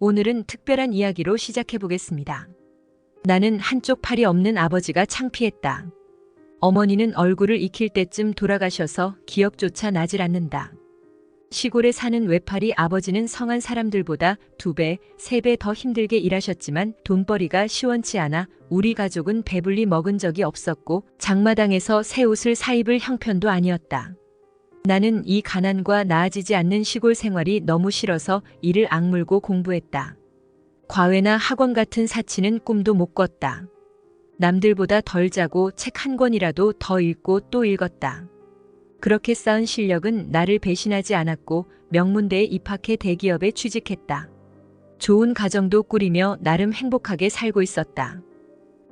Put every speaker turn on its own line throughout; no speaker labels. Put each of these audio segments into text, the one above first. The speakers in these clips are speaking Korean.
오늘은 특별한 이야기로 시작해 보겠습니다. 나는 한쪽 팔이 없는 아버지가 창피했다. 어머니는 얼굴을 익힐 때쯤 돌아가셔서 기억조차 나질 않는다. 시골에 사는 외팔이 아버지는 성한 사람들보다 두 배, 세 배 더 힘들게 일하셨지만 돈벌이가 시원치 않아 우리 가족은 배불리 먹은 적이 없었고 장마당에서 새 옷을 사입을 형편도 아니었다. 나는 이 가난과 나아지지 않는 시골 생활이 너무 싫어서 이를 악물고 공부했다. 과외나 학원 같은 사치는 꿈도 못 꿨다. 남들보다 덜 자고 책 한 권이라도 더 읽고 또 읽었다. 그렇게 쌓은 실력은 나를 배신하지 않았고 명문대에 입학해 대기업에 취직했다. 좋은 가정도 꾸리며 나름 행복하게 살고 있었다.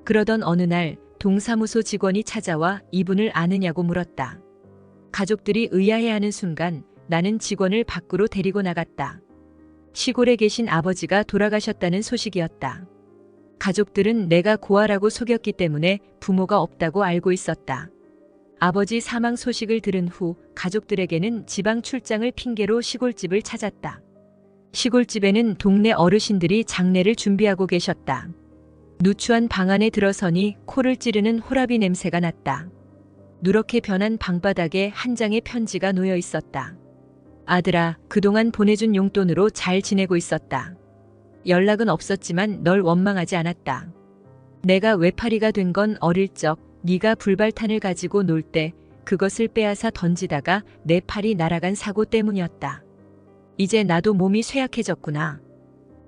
그러던 어느 날 동사무소 직원이 찾아와 이분을 아느냐고 물었다. 가족들이 의아해하는 순간 나는 직원을 밖으로 데리고 나갔다. 시골에 계신 아버지가 돌아가셨다는 소식이었다. 가족들은 내가 고아라고 속였기 때문에 부모가 없다고 알고 있었다. 아버지 사망 소식을 들은 후 가족들에게는 지방 출장을 핑계로 시골집을 찾았다. 시골집에는 동네 어르신들이 장례를 준비하고 계셨다. 누추한 방 안에 들어서니 코를 찌르는 호라비 냄새가 났다. 누렇게 변한 방바닥에 한 장의 편지가 놓여 있었다. 아들아, 그동안 보내준 용돈으로 잘 지내고 있었다. 연락은 없었지만 널 원망하지 않았다. 내가 외파리가 된 건 어릴 적 네가 불발탄을 가지고 놀 때 그것을 빼앗아 던지다가 내 팔이 날아간 사고 때문이었다. 이제 나도 몸이 쇠약해졌구나.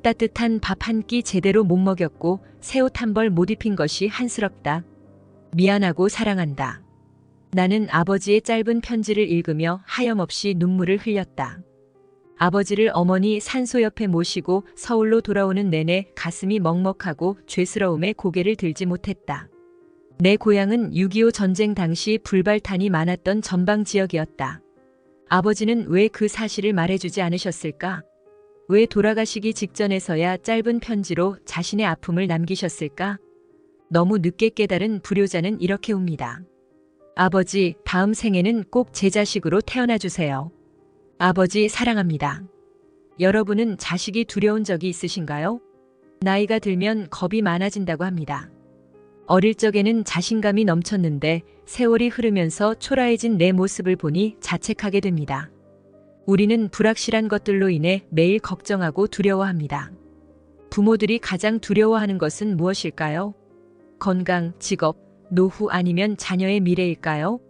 따뜻한 밥 한 끼 제대로 못 먹였고 새 옷 한 벌 못 입힌 것이 한스럽다. 미안하고 사랑한다. 나는 아버지의 짧은 편지를 읽으며 하염없이 눈물을 흘렸다. 아버지를 어머니 산소 옆에 모시고 서울로 돌아오는 내내 가슴이 먹먹하고 죄스러움에 고개를 들지 못했다. 내 고향은 6.25 전쟁 당시 불발탄이 많았던 전방 지역이었다. 아버지는 왜 그 사실을 말해주지 않으셨을까? 왜 돌아가시기 직전에서야 짧은 편지로 자신의 아픔을 남기셨을까? 너무 늦게 깨달은 불효자는 이렇게 웁니다. 아버지, 다음 생에는 꼭 제 자식으로 태어나 주세요. 아버지 사랑합니다. 여러분은 자식이 두려운 적이 있으신가요? 나이가 들면 겁이 많아진다고 합니다. 어릴 적에는 자신감이 넘쳤는데 세월이 흐르면서 초라해진 내 모습을 보니 자책하게 됩니다. 우리는 불확실한 것들로 인해 매일 걱정하고 두려워합니다. 부모들이 가장 두려워하는 것은 무엇일까요? 건강, 직업, 노후 아니면 자녀의 미래일까요?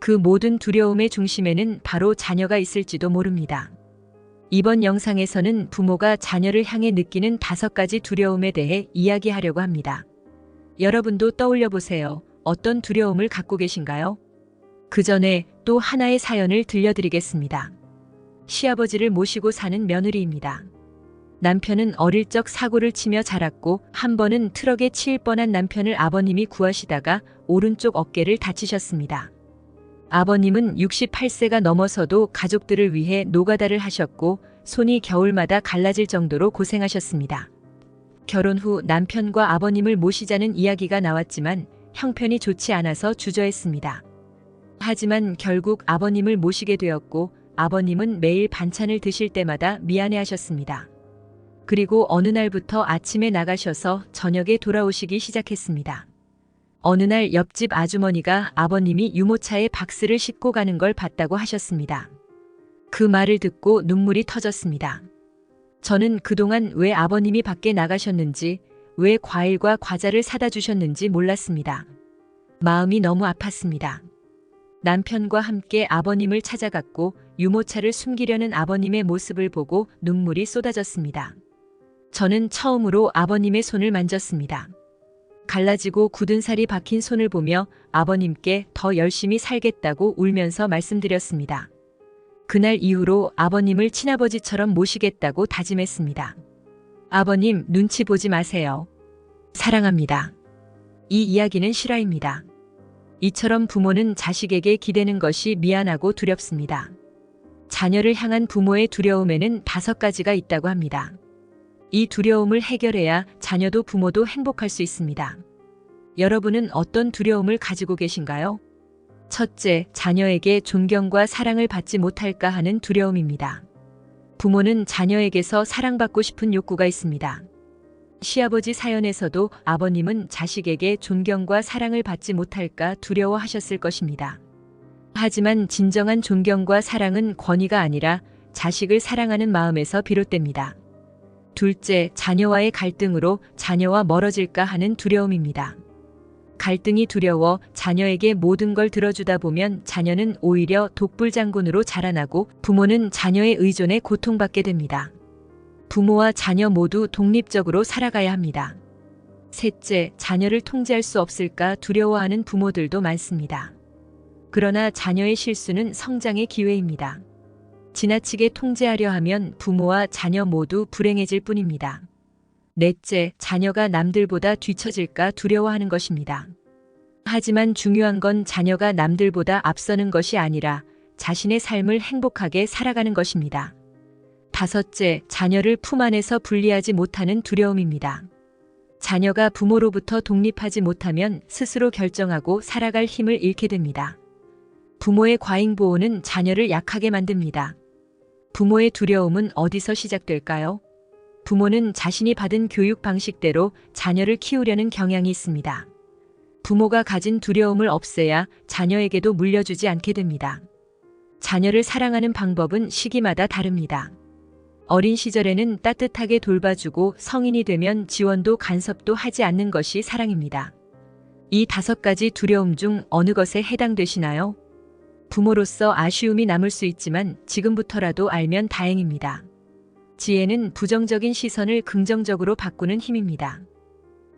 그 모든 두려움의 중심에는 바로 자녀가 있을지도 모릅니다. 이번 영상에서는 부모가 자녀를 향해 느끼는 다섯 가지 두려움에 대해 이야기하려고 합니다. 여러분도 떠올려 보세요. 어떤 두려움을 갖고 계신가요? 그 전에 또 하나의 사연을 들려드리겠습니다. 시아버지를 모시고 사는 며느리입니다. 남편은 어릴 적 사고를 치며 자랐고 한 번은 트럭에 치일 뻔한 남편을 아버님이 구하시다가 오른쪽 어깨를 다치셨습니다. 아버님은 68세가 넘어서도 가족들을 위해 노가다를 하셨고 손이 겨울마다 갈라질 정도로 고생하셨습니다. 결혼 후 남편과 아버님을 모시자는 이야기가 나왔지만 형편이 좋지 않아서 주저했습니다. 하지만 결국 아버님을 모시게 되었고 아버님은 매일 반찬을 드실 때마다 미안해 하셨습니다. 그리고 어느 날부터 아침에 나가셔서 저녁에 돌아오시기 시작했습니다. 어느 날 옆집 아주머니가 아버님이 유모차에 박스를 싣고 가는 걸 봤다고 하셨습니다. 그 말을 듣고 눈물이 터졌습니다. 저는 그동안 왜 아버님이 밖에 나가셨는지, 왜 과일과 과자를 사다 주셨는지 몰랐습니다. 마음이 너무 아팠습니다. 남편과 함께 아버님을 찾아갔고 유모차를 숨기려는 아버님의 모습을 보고 눈물이 쏟아졌습니다. 저는 처음으로 아버님의 손을 만졌습니다. 갈라지고 굳은 살이 박힌 손을 보며 아버님께 더 열심히 살겠다고 울면서 말씀드렸습니다. 그날 이후로 아버님을 친아버지처럼 모시겠다고 다짐했습니다. 아버님 눈치 보지 마세요. 사랑합니다. 이 이야기는 실화입니다. 이처럼 부모는 자식에게 기대는 것이 미안하고 두렵습니다. 자녀를 향한 부모의 두려움에는 다섯 가지가 있다고 합니다. 이 두려움을 해결해야 자녀도 부모도 행복할 수 있습니다. 여러분은 어떤 두려움을 가지고 계신가요? 첫째, 자녀에게 존경과 사랑을 받지 못할까 하는 두려움입니다. 부모는 자녀에게서 사랑받고 싶은 욕구가 있습니다. 시아버지 사연에서도 아버님은 자식에게 존경과 사랑을 받지 못할까 두려워하셨을 것입니다. 하지만 진정한 존경과 사랑은 권위가 아니라 자식을 사랑하는 마음에서 비롯됩니다. 둘째, 자녀와의 갈등으로 자녀와 멀어질까 하는 두려움입니다. 갈등이 두려워 자녀에게 모든 걸 들어주다 보면 자녀는 오히려 독불장군으로 자라나고 부모는 자녀의 의존에 고통받게 됩니다. 부모와 자녀 모두 독립적으로 살아가야 합니다. 셋째, 자녀를 통제할 수 없을까 두려워하는 부모들도 많습니다. 그러나 자녀의 실수는 성장의 기회입니다. 지나치게 통제하려 하면 부모와 자녀 모두 불행해질 뿐입니다. 넷째, 자녀가 남들보다 뒤처질까 두려워하는 것입니다. 하지만 중요한 건 자녀가 남들보다 앞서는 것이 아니라 자신의 삶을 행복하게 살아가는 것입니다. 다섯째, 자녀를 품 안에서 분리하지 못하는 두려움입니다. 자녀가 부모로부터 독립하지 못하면 스스로 결정하고 살아갈 힘을 잃게 됩니다. 부모의 과잉 보호는 자녀를 약하게 만듭니다. 부모의 두려움은 어디서 시작될까요? 부모는 자신이 받은 교육 방식대로 자녀를 키우려는 경향이 있습니다. 부모가 가진 두려움을 없애야 자녀에게도 물려주지 않게 됩니다. 자녀를 사랑하는 방법은 시기마다 다릅니다. 어린 시절에는 따뜻하게 돌봐주고 성인이 되면 지원도 간섭도 하지 않는 것이 사랑입니다. 이 다섯 가지 두려움 중 어느 것에 해당되시나요? 부모로서 아쉬움이 남을 수 있지만 지금부터라도 알면 다행입니다. 지혜는 부정적인 시선을 긍정적으로 바꾸는 힘입니다.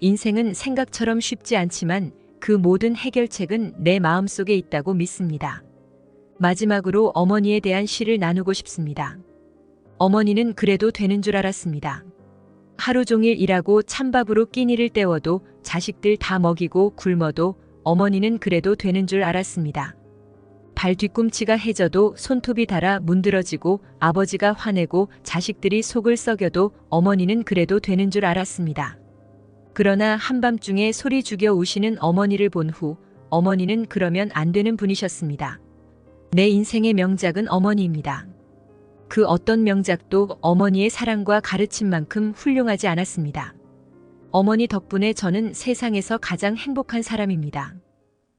인생은 생각처럼 쉽지 않지만 그 모든 해결책은 내 마음속에 있다고 믿습니다. 마지막으로 어머니에 대한 시를 나누고 싶습니다. 어머니는 그래도 되는 줄 알았습니다. 하루 종일 일하고 찬밥으로 끼니를 때워도 자식들 다 먹이고 굶어도 어머니는 그래도 되는 줄 알았습니다. 발 뒤꿈치가 해져도 손톱이 닳아 문드러지고 아버지가 화내고 자식들이 속을 썩여도 어머니는 그래도 되는 줄 알았습니다. 그러나 한밤중에 소리 죽여 우시는 어머니를 본 후 어머니는 그러면 안 되는 분이셨습니다. 내 인생의 명작은 어머니입니다. 그 어떤 명작도 어머니의 사랑과 가르침만큼 훌륭하지 않았습니다. 어머니 덕분에 저는 세상에서 가장 행복한 사람입니다.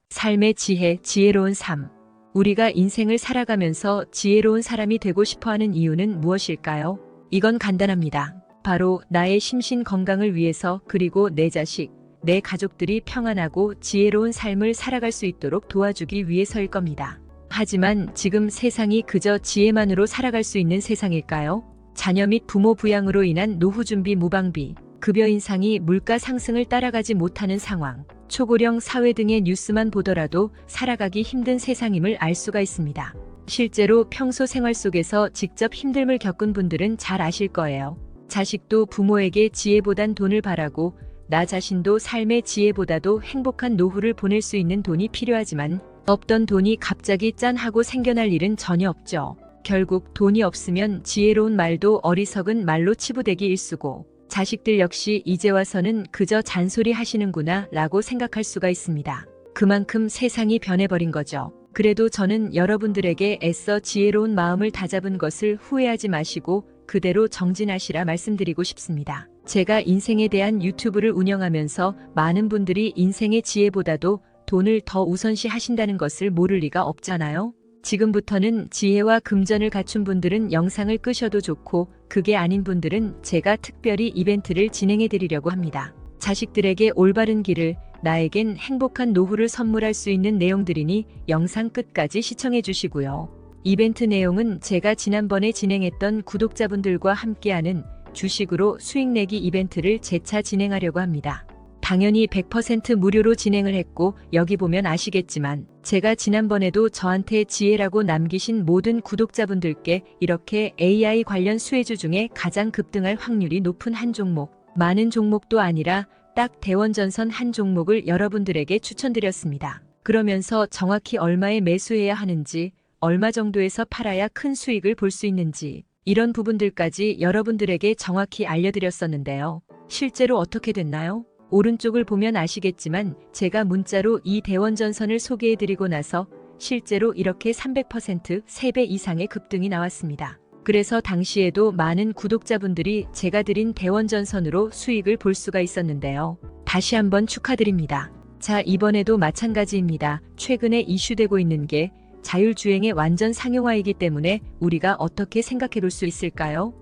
삶의 지혜, 지혜로운 삶. 우리가 인생을 살아가면서 지혜로운 사람이 되고 싶어 하는 이유는 무엇일까요? 이건 간단합니다. 바로 나의 심신 건강을 위해서 그리고 내 자식, 내 가족들이 평안하고 지혜로운 삶을 살아갈 수 있도록 도와주기 위해서일 겁니다. 하지만 지금 세상이 그저 지혜만으로 살아갈 수 있는 세상일까요? 자녀 및 부모 부양으로 인한 노후 준비 무방비, 급여 인상이 물가 상승을 따라가지 못하는 상황, 초고령 사회 등의 뉴스만 보더라도 살아가기 힘든 세상임을 알 수가 있습니다. 실제로 평소 생활 속에서 직접 힘듦을 겪은 분들은 잘 아실 거예요. 자식도 부모에게 지혜보단 돈을 바라고 나 자신도 삶의 지혜보다도 행복한 노후를 보낼 수 있는 돈이 필요하지만 없던 돈이 갑자기 짠 하고 생겨날 일은 전혀 없죠. 결국 돈이 없으면 지혜로운 말도 어리석은 말로 치부되기 일쑤고 자식들 역시 이제 와서는 그저 잔소리 하시는구나 라고 생각할 수가 있습니다. 그만큼 세상이 변해버린 거죠. 그래도 저는 여러분들에게 애써 지혜로운 마음을 다잡은 것을 후회하지 마시고 그대로 정진하시라 말씀드리고 싶습니다. 제가 인생에 대한 유튜브를 운영하면서 많은 분들이 인생의 지혜보다도 돈을 더 우선시 하신다는 것을 모를 리가 없잖아요. 지금부터는 지혜와 금전을 갖춘 분들은 영상을 끄셔도 좋고 그게 아닌 분들은 제가 특별히 이벤트를 진행해 드리려고 합니다. 자식들에게 올바른 길을 나에겐 행복한 노후를 선물할 수 있는 내용들이니 영상 끝까지 시청해 주시고요. 이벤트 내용은 제가 지난번에 진행했던 구독자분들과 함께하는 주식으로 수익 내기 이벤트를 재차 진행하려고 합니다. 당연히 100% 무료로 진행을 했고 여기 보면 아시겠지만 제가 지난번에도 저한테 지혜라고 남기신 모든 구독자분들께 이렇게 AI 관련 수혜주 중에 가장 급등할 확률이 높은 한 종목, 많은 종목도 아니라 딱 대원전선 한 종목을 여러분들에게 추천드렸습니다. 그러면서 정확히 얼마에 매수해야 하는지, 얼마 정도에서 팔아야 큰 수익을 볼 수 있는지, 이런 부분들까지 여러분들에게 정확히 알려드렸었는데요. 실제로 어떻게 됐나요? 오른쪽을 보면 아시겠지만 제가 문자로 이 대원전선을 소개해드리고 나서 실제로 이렇게 300% 3배 이상의 급등이 나왔습니다. 그래서 당시에도 많은 구독자분들이 제가 드린 대원전선으로 수익을 볼 수가 있었는데요. 다시 한번 축하드립니다. 자, 이번에도 마찬가지입니다. 최근에 이슈되고 있는 게 자율주행의 완전 상용화이기 때문에 우리가 어떻게 생각해 볼수 있을까요?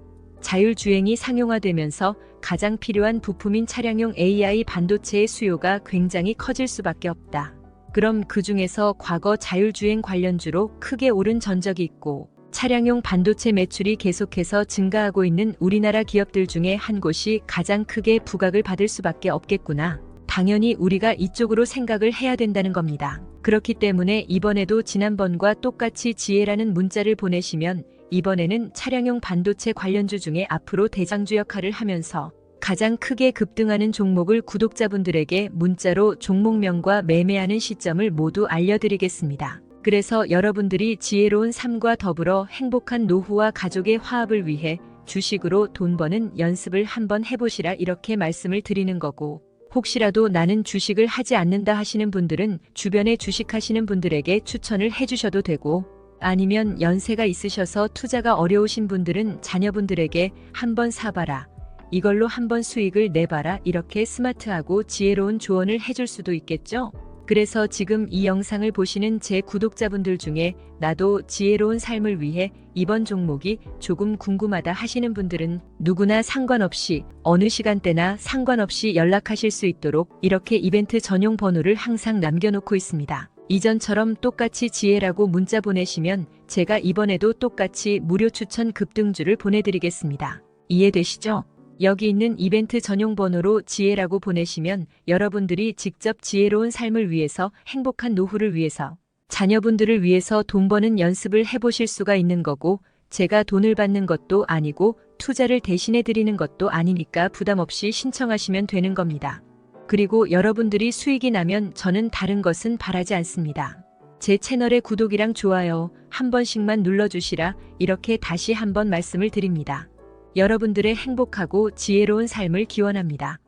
자율주행이 상용화되면서 가장 필요한 부품인 차량용 AI 반도체의 수요가 굉장히 커질 수밖에 없다. 그럼 그 중에서 과거 자율주행 관련주로 크게 오른 전적이 있고 차량용 반도체 매출이 계속해서 증가하고 있는 우리나라 기업들 중에 한 곳이 가장 크게 부각을 받을 수밖에 없겠구나. 당연히 우리가 이쪽으로 생각을 해야 된다는 겁니다. 그렇기 때문에 이번에도 지난번과 똑같이 지혜라는 문자를 보내시면 이번에는 차량용 반도체 관련주 중에 앞으로 대장주 역할을 하면서 가장 크게 급등하는 종목을 구독자분들에게 문자로 종목명과 매매하는 시점을 모두 알려드리겠습니다. 그래서 여러분들이 지혜로운 삶과 더불어 행복한 노후와 가족의 화합을 위해 주식으로 돈 버는 연습을 한번 해보시라 이렇게 말씀을 드리는 거고 혹시라도 나는 주식을 하지 않는다 하시는 분들은 주변에 주식하시는 분들에게 추천을 해주셔도 되고 아니면 연세가 있으셔서 투자가 어려우신 분들은 자녀분들에게 한번 사봐라. 이걸로 한번 수익을 내봐라. 이렇게 스마트하고 지혜로운 조언을 해줄 수도 있겠죠? 그래서 지금 이 영상을 보시는 제 구독자분들 중에 나도 지혜로운 삶을 위해 이번 종목이 조금 궁금하다 하시는 분들은 누구나 상관없이 어느 시간대나 상관없이 연락하실 수 있도록 이렇게 이벤트 전용 번호를 항상 남겨놓고 있습니다. 이전처럼 똑같이 지혜라고 문자 보내시면 제가 이번에도 똑같이 무료 추천 급등주를 보내드리겠습니다. 이해되시죠? 여기 있는 이벤트 전용 번호로 지혜라고 보내시면 여러분들이 직접 지혜로운 삶을 위해서 행복한 노후를 위해서 자녀분들을 위해서 돈 버는 연습을 해보실 수가 있는 거고 제가 돈을 받는 것도 아니고 투자를 대신해 드리는 것도 아니니까 부담 없이 신청하시면 되는 겁니다. 그리고 여러분들이 수익이 나면 저는 다른 것은 바라지 않습니다. 제 채널의 구독이랑 좋아요 한 번씩만 눌러주시라 이렇게 다시 한번 말씀을 드립니다. 여러분들의 행복하고 지혜로운 삶을 기원합니다.